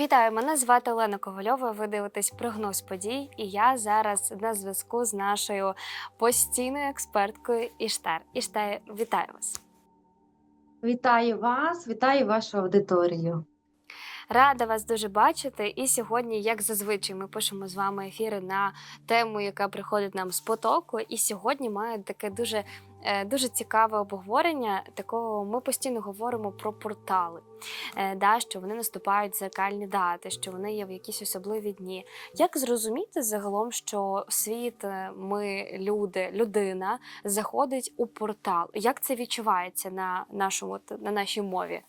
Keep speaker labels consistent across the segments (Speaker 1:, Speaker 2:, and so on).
Speaker 1: Вітаю, мене звати Олена Ковальова. Ви дивитесь прогноз подій, і я зараз на зв'язку з нашою постійною експерткою Іштар. Іштар, вітаю вас.
Speaker 2: Вітаю вас, вітаю вашу аудиторію.
Speaker 1: Рада вас дуже бачити. І сьогодні, як зазвичай, ми пишемо з вами ефіри на тему, яка приходить нам з потоку. І сьогодні має таке дуже, дуже цікаве обговорення. Такого ми постійно говоримо про портали, е, да, що вони наступають в зеркальні дати, що вони є в якісь особливі дні. Як зрозуміти загалом, що світ, е, ми, люди, людина заходить у портал? Як це відчувається на нашому на нашій мові?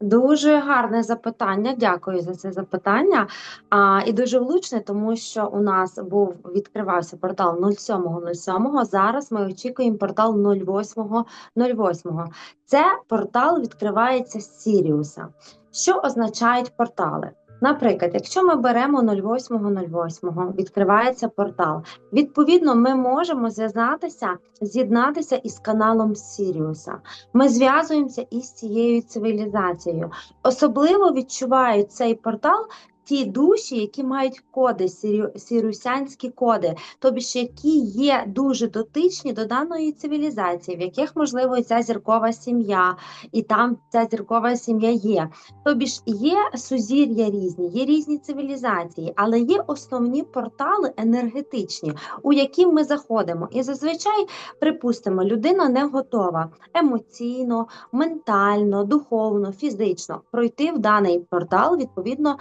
Speaker 2: Дуже гарне запитання. Дякую за це запитання. А, і дуже влучне, тому що у нас був відкривався портал 07.07. Зараз ми очікуємо портал 08.08. Це портал відкривається з Сіріуса. Що означають портали? Наприклад, якщо ми беремо 08.08, відкривається портал. Відповідно, ми можемо зв'язатися, з'єднатися із каналом Сіріуса. Ми зв'язуємося із цією цивілізацією. Особливо відчувають цей портал ті душі, які мають коди, сірусянські коди, тобі ж які є дуже дотичні до даної цивілізації, в яких можливо ця зіркова сім'я, і там ця зіркова сім'я є. Тобі ж є сузір'я різні, є різні цивілізації, але є основні портали енергетичні, у які ми заходимо. І зазвичай, припустимо, людина не готова емоційно, ментально, духовно, фізично пройти в даний портал, відповідно,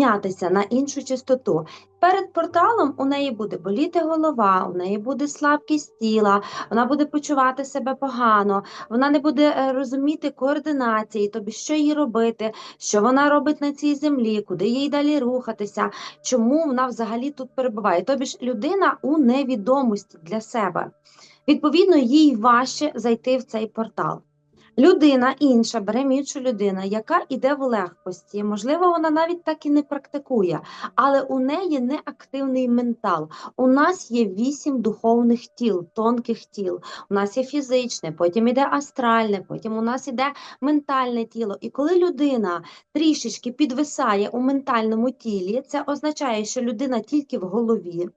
Speaker 2: піднятися на іншу частоту. Перед порталом у неї буде боліти голова, у неї буде слабкість тіла, вона буде почувати себе погано, вона не буде е, розуміти координації, тобі що їй робити, що вона робить на цій землі, куди їй далі рухатися, чому вона взагалі тут перебуває. Тобі ж людина у невідомості для себе. Відповідно, їй важче зайти в цей портал. Людина інша бере іншу людину, яка йде в легкості. Можливо, вона навіть так і не практикує, але у неї не активний ментал. У нас є вісім духовних тіл, тонких тіл. У нас є фізичне, потім іде астральне, потім у нас іде ментальне тіло. І коли людина трішечки підвисає у ментальному тілі, це означає, що людина тільки в голові.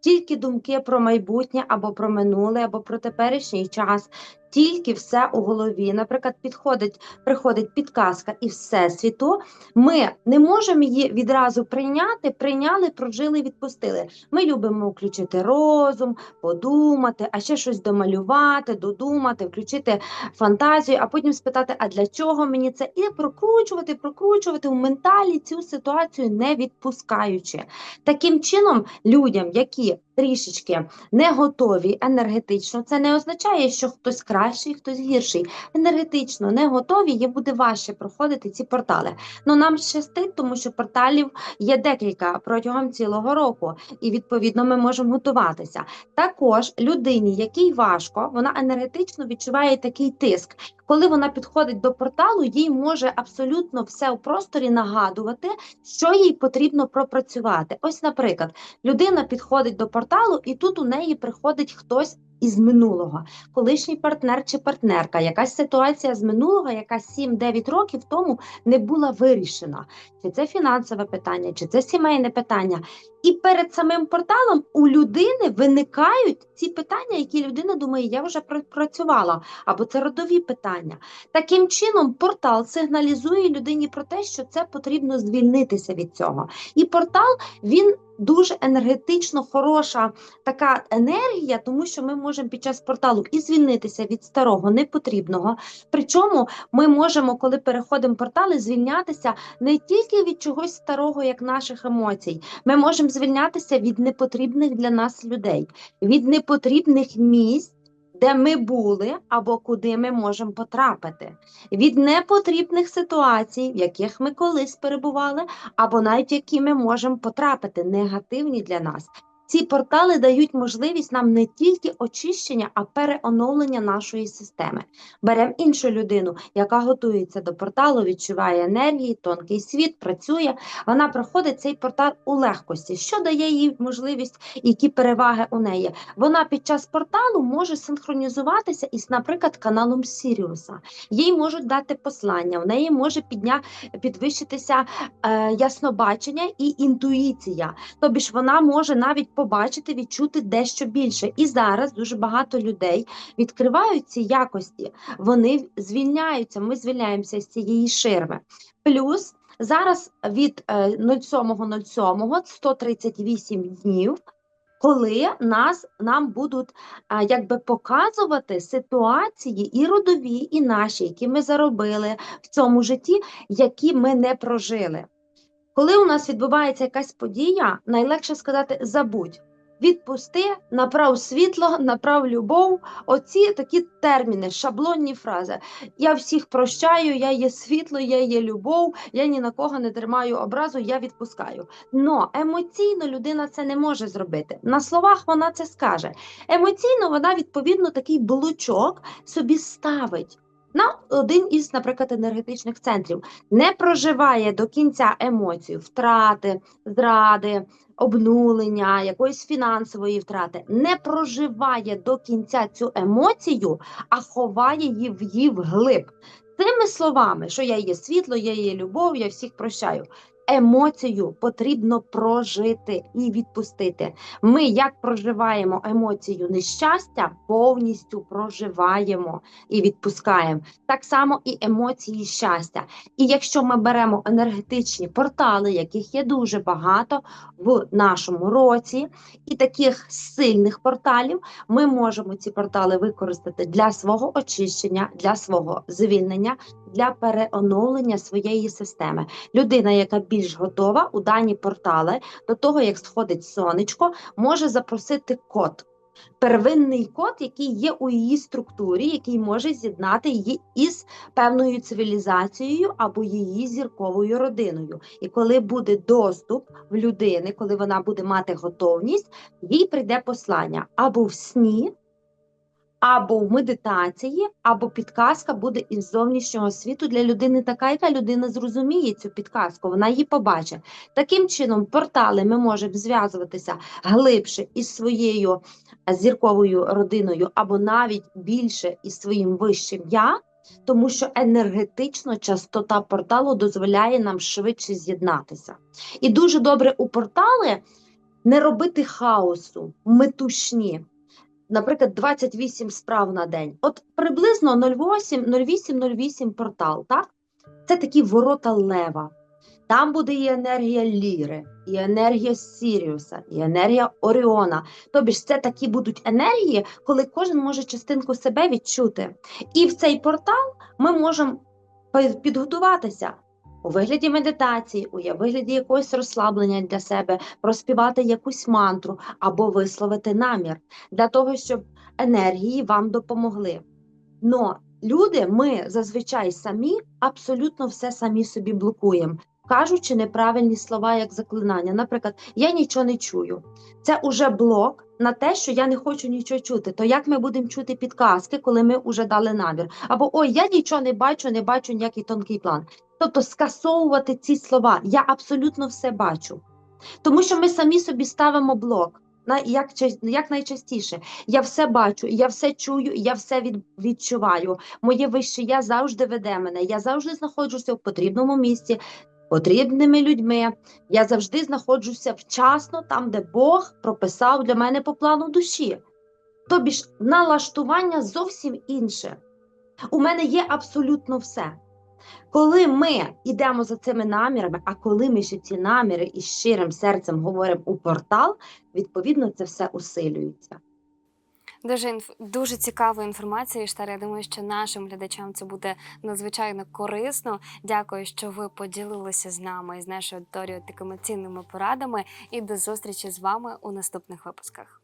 Speaker 2: Тільки думки про майбутнє або про минуле, або про теперішній час, тільки все у голові. Наприклад, підходить, приходить підказка і всесвіту. Ми не можемо її відразу прийняти, прийняли, прожили, відпустили. Ми любимо включити розум, подумати, а ще щось домалювати, додумати, включити фантазію, а потім спитати, а для чого мені це? І прокручувати, прокручувати в менталі цю ситуацію, не відпускаючи. Таким чином, людям, які трішечки не готові енергетично, це не означає, що хтось кращий, хтось гірший. Енергетично не готові, їм буде важче проходити ці портали. Ну нам щастить, тому що порталів є декілька протягом цілого року, і відповідно ми можемо готуватися. Також людині, якій важко, вона енергетично відчуває такий тиск. Коли вона підходить до порталу, їй може абсолютно все у просторі нагадувати, що їй потрібно пропрацювати. Ось, наприклад, людина підходить до порталу, і тут у неї приходить хтось із минулого, колишній партнер чи партнерка, якась ситуація з минулого, яка 7-9 років тому не була вирішена. Чи це фінансове питання, чи це сімейне питання. І перед самим порталом у людини виникають ці питання, які людина думає, я вже пропрацювала, або це родові питання. Таким чином, портал сигналізує людині про те, що це потрібно звільнитися від цього. І портал він дуже енергетично хороша така енергія, тому що ми можемо під час порталу і звільнитися від старого, непотрібного. Причому ми можемо, коли переходимо портали, звільнятися не тільки від чогось старого, як наших емоцій. Ми можемо звільнятися від непотрібних для нас людей, від непотрібних місць. Де ми були або куди ми можемо потрапити, від непотрібних ситуацій, в яких ми колись перебували, або навіть які ми можемо потрапити, негативні для нас. Ці портали дають можливість нам не тільки очищення, а переоновлення нашої системи. Беремо іншу людину, яка готується до порталу, відчуває енергії, тонкий світ, працює. Вона проходить цей портал у легкості, що дає їй можливість, які переваги у неї. Вона під час порталу може синхронізуватися із, наприклад, каналом Сіріуса. Їй можуть дати послання, в неї може підня... підвищитися е, яснобачення і інтуїція. Тобі ж вона може навіть побачити, відчути дещо більше. І зараз дуже багато людей відкривають ці якості, вони звільняються, ми звільняємося з цієї ширми. Плюс зараз від е, 07.07 138 днів. Коли нас нам будуть а, якби показувати ситуації і родові, і наші, які ми заробили в цьому житті, які ми не прожили. Коли у нас відбувається якась подія, найлегше сказати забудь. Відпусти, направ світло, направ любов. Оці такі терміни, шаблонні фрази. Я всіх прощаю, я є світло, я є любов, я ні на кого не тримаю образу, я відпускаю. Но емоційно людина це не може зробити. На словах вона це скаже. Емоційно вона відповідно такий блучок собі ставить. На один із, наприклад, енергетичних центрів не проживає до кінця емоцію, втрати, зради, обнулення, якоїсь фінансової втрати, не проживає до кінця цю емоцію, а ховає її в її вглиб. Тими словами, що я є світло, я є любов, я всіх прощаю. Емоцію потрібно прожити і відпустити. Ми як проживаємо емоцію нещастя, повністю проживаємо і відпускаємо. Так само і емоції щастя. І якщо ми беремо енергетичні портали, яких є дуже багато в нашому році, і таких сильних порталів, ми можемо ці портали використати для свого очищення, для свого звільнення, для переоновлення своєї системи. Людина, яка більш готова у дані портали, до того як сходить сонечко, може запросити код. Первинний код, який є у її структурі, який може з'єднати її із певною цивілізацією або її зірковою родиною. І коли буде доступ в людини, коли вона буде мати готовність, їй прийде послання або в сні, або в медитації, або підказка буде із зовнішнього світу для людини така, яка людина зрозуміє цю підказку, вона її побачить. Таким чином, портали ми можемо зв'язуватися глибше із своєю зірковою родиною, або навіть більше із своїм вищим я, тому що енергетично частота порталу дозволяє нам швидше з'єднатися. І дуже добре у портали не робити хаосу, метушні. Наприклад, 28 справ на день. От приблизно 08, 08, 08 портал, так? Це такі ворота лева. Там буде і енергія Ліри, і енергія Сіріуса, і енергія Оріона. Тобі ж це такі будуть енергії, коли кожен може частинку себе відчути. І в цей портал ми можемо підготуватися у вигляді медитації, у вигляді якогось розслаблення для себе, проспівати якусь мантру або висловити намір для того, щоб енергії вам допомогли. Но люди, ми зазвичай самі абсолютно все самі собі блокуємо, кажучи неправильні слова як заклинання. Наприклад, я нічого не чую. Це уже блок на те, що я не хочу нічого чути. То як ми будемо чути підказки, коли ми вже дали намір? Або ой, я нічого не бачу, не бачу ніякий тонкий план. Тобто скасовувати ці слова. Я абсолютно все бачу. Тому що ми самі собі ставимо блок. На як, як найчастіше я все бачу, я все чую, я все від, відчуваю. Моє вище я завжди веде мене. Я завжди знаходжуся в потрібному місці, потрібними людьми. Я завжди знаходжуся вчасно там, де Бог прописав для мене по плану душі. Тобі ж налаштування зовсім інше. У мене є абсолютно все. Коли ми йдемо за цими намірами, а коли ми ще ці наміри із щирим серцем говоримо у портал, відповідно це все усилюється.
Speaker 1: Дуже інф... дуже цікава інформація, Іштар. Я думаю, що нашим глядачам це буде надзвичайно корисно. Дякую, що ви поділилися з нами і з нашою аудиторією такими цінними порадами. І до зустрічі з вами у наступних випусках.